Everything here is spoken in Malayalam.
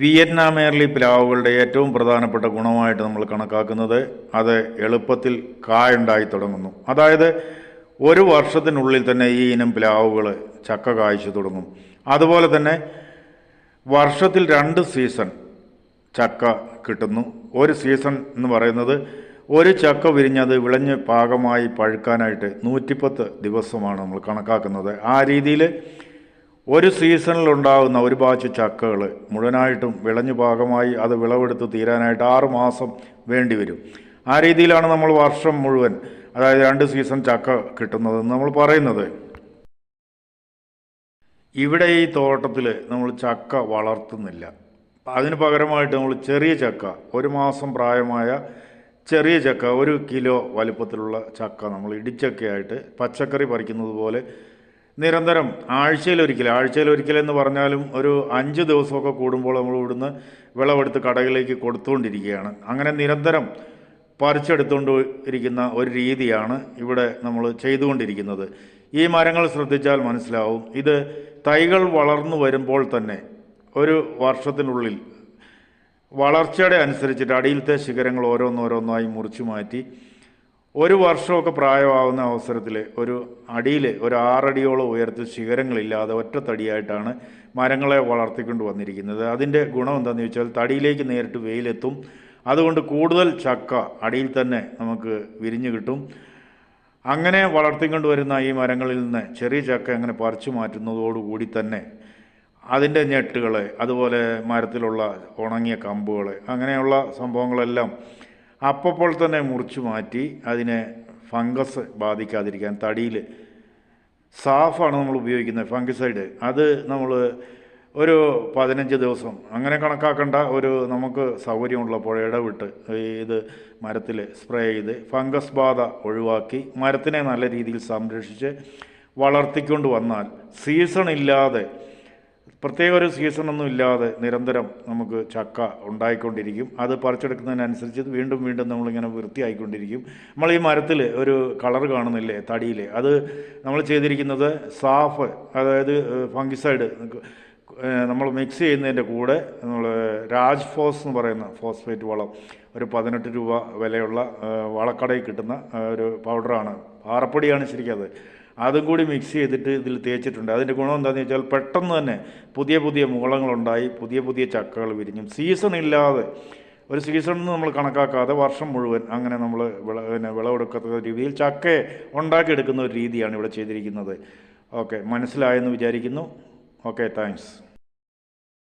വിയറ്റ്നാം എയർലി പ്ലാവുകളുടെ ഏറ്റവും പ്രധാനപ്പെട്ട ഗുണമായിട്ട് നമ്മൾ കണക്കാക്കുന്നത് അത് എളുപ്പത്തിൽ കായുണ്ടായി തുടങ്ങുന്നു. അതായത് ഒരു വർഷത്തിനുള്ളിൽ തന്നെ ഈ ഇനം പ്ലാവുകൾ ചക്ക കായ്ച്ചു തുടങ്ങും. അതുപോലെ തന്നെ വർഷത്തിൽ രണ്ട് സീസൺ ചക്ക കിട്ടുന്നു. ഒരു സീസൺ എന്ന് പറയുന്നത് ഒരു ചക്ക വിരിഞ്ഞത് വിളഞ്ഞ് പാകമായി പഴുക്കാനായിട്ട് നൂറ്റിപ്പത്ത് ദിവസമാണ് നമ്മൾ കണക്കാക്കുന്നത്. ആ രീതിയിൽ ഒരു സീസണിൽ ഉണ്ടാകുന്ന ഒരു ബാച്ച് ചക്കകൾ മുഴുവനായിട്ടും വിളഞ്ഞു ഭാഗമായി അത് വിളവെടുത്ത് തീരാനായിട്ട് ആറ് മാസം വേണ്ടി വരും ആ രീതിയിലാണ് നമ്മൾ വർഷം മുഴുവൻ അതായത് രണ്ട് സീസൺ ചക്ക കിട്ടുന്നതെന്ന് നമ്മൾ പറയുന്നത്. ഇവിടെ ഈ തോട്ടത്തിൽ നമ്മൾ ചക്ക വളർത്തുന്നില്ല. അതിന് പകരമായിട്ട് നമ്മൾ ചെറിയ ചക്ക ഒരു മാസം പ്രായമായ ചെറിയ ചക്ക ഒരു കിലോ വലിപ്പത്തിലുള്ള ചക്ക നമ്മൾ ഇടിച്ചക്കയായിട്ട് പച്ചക്കറി പറിക്കുന്നത് പോലെ നിരന്തരം ആഴ്ചയിൽ ഒരിക്കൽ ആഴ്ചയിൽ ഒരിക്കൽ എന്ന് പറഞ്ഞാലും ഒരു അഞ്ച് ദിവസമൊക്കെ കൂടുമ്പോൾ നമ്മൾ ഇവിടുന്ന് വിളവെടുത്ത് കടകളിലേക്ക് കൊടുത്തുകൊണ്ടിരിക്കുകയാണ്. അങ്ങനെ നിരന്തരം പറിച്ചെടുത്തുകൊണ്ട് ഇരിക്കുന്ന ഒരു രീതിയാണ് ഇവിടെ നമ്മൾ ചെയ്തുകൊണ്ടിരിക്കുന്നത്. ഈ മരങ്ങൾ ശ്രദ്ധിച്ചാൽ മനസ്സിലാവും. ഇത് തൈകൾ വളർന്നു വരുമ്പോൾ തന്നെ ഒരു വർഷത്തിനുള്ളിൽ വളർച്ചയുടെ അനുസരിച്ചിട്ട് അടിയിലത്തെ ശിഖരങ്ങൾ ഓരോന്നോരോന്നായി മുറിച്ചു മാറ്റി ഒരു വർഷമൊക്കെ പ്രായമാവുന്ന അവസരത്തിൽ ഒരു അടിയിൽ ഒരു ആറടിയോളം ഉയരത്തിൽ ശിഖരങ്ങളില്ലാതെ ഒറ്റത്തടിയായിട്ടാണ് മരങ്ങളെ വളർത്തിക്കൊണ്ട് വന്നിരിക്കുന്നത്. അതിന്റെ ഗുണം എന്താണെന്ന് ചോദിച്ചാൽ തടിയിലേക്ക് നേരിട്ട് വെയിലെത്തും. അതുകൊണ്ട് കൂടുതൽ ചക്ക അടിയിൽ തന്നെ നമുക്ക് വിരിഞ്ഞു കിട്ടും. അങ്ങനെ വളർത്തിക്കൊണ്ട് വരുന്ന ഈ മരങ്ങളിൽ നിന്ന് ചെറിയ ചക്ക അങ്ങനെ പറിച്ചു മാറ്റുന്നതോടുകൂടി തന്നെ അതിന്റെ ഞെട്ടുകൾ അതുപോലെ മരത്തിലുള്ള ഉണങ്ങിയ കമ്പുകൾ അങ്ങനെയുള്ള സംഭവങ്ങളെല്ലാം അപ്പോൾ തന്നെ മുറിച്ചു മാറ്റി അതിനെ ഫംഗസ് ബാധിക്കാതിരിക്കാൻ തടിയിൽ സാഫാണ് നമ്മൾ ഉപയോഗിക്കുന്നത് ഫംഗിസൈഡ്. അത് നമ്മൾ ഒരു പതിനഞ്ച് ദിവസം അങ്ങനെ കണക്കാക്കേണ്ട. ഒരു നമുക്ക് സൗകര്യമുള്ളപ്പോൾ ഇടവിട്ട് ഇത് മരത്തിൽ സ്പ്രേ ചെയ്ത് ഫംഗസ് ബാധ ഒഴിവാക്കി മരത്തിനെ നല്ല രീതിയിൽ സംരക്ഷിച്ച് വളർത്തിക്കൊണ്ട് വന്നാൽ സീസൺ ഇല്ലാതെ പ്രത്യേക ഒരു സീസണൊന്നും ഇല്ലാതെ നിരന്തരം നമുക്ക് ചക്ക ഉണ്ടായിക്കൊണ്ടിരിക്കും. അത് പറിച്ചെടുക്കുന്നതിനനുസരിച്ച് വീണ്ടും വീണ്ടും നമ്മളിങ്ങനെ വൃത്തിയായിക്കൊണ്ടിരിക്കും. നമ്മൾ ഈ മരത്തിൽ ഒരു കളർ കാണുന്നില്ലേ തടിയിൽ അത് നമ്മൾ ചെയ്തിരിക്കുന്നത് സാഫ് അതായത് ഫംഗിസൈഡ് നമ്മൾ മിക്സ് ചെയ്യുന്നതിന്റെ കൂടെ നമ്മൾ രാജ് ഫോസ് എന്ന് പറയുന്ന ഫോസ്ഫേറ്റ് വളം ഒരു പതിനെട്ട് രൂപ വിലയുള്ള വളക്കടയിൽ കിട്ടുന്ന ഒരു പൗഡറാണ്. പാറപ്പൊടിയാണ് ശരിക്കും അത് അതും കൂടി മിക്സ് ചെയ്തിട്ട് ഇതിൽ തേച്ചിട്ടുണ്ട്. അതിന്റെ ഗുണം എന്താണെന്ന് വെച്ചാൽ പെട്ടെന്ന് തന്നെ പുതിയ പുതിയ മൂളങ്ങളുണ്ടായി പുതിയ പുതിയ ചക്കകൾ വിരിഞ്ഞും. സീസൺ ഇല്ലാതെ ഒരു സീസൺ നമ്മൾ കണക്കാക്കാതെ വർഷം മുഴുവൻ അങ്ങനെ നമ്മൾ വിള പിന്നെ വിളവെടുക്കത്ത രീതിയിൽ ചക്കയെ ഉണ്ടാക്കിയെടുക്കുന്ന ഒരു രീതിയാണ് ഇവിടെ ചെയ്തിരിക്കുന്നത്. ഓക്കെ മനസ്സിലായെന്ന് വിചാരിക്കുന്നു. Okay thanks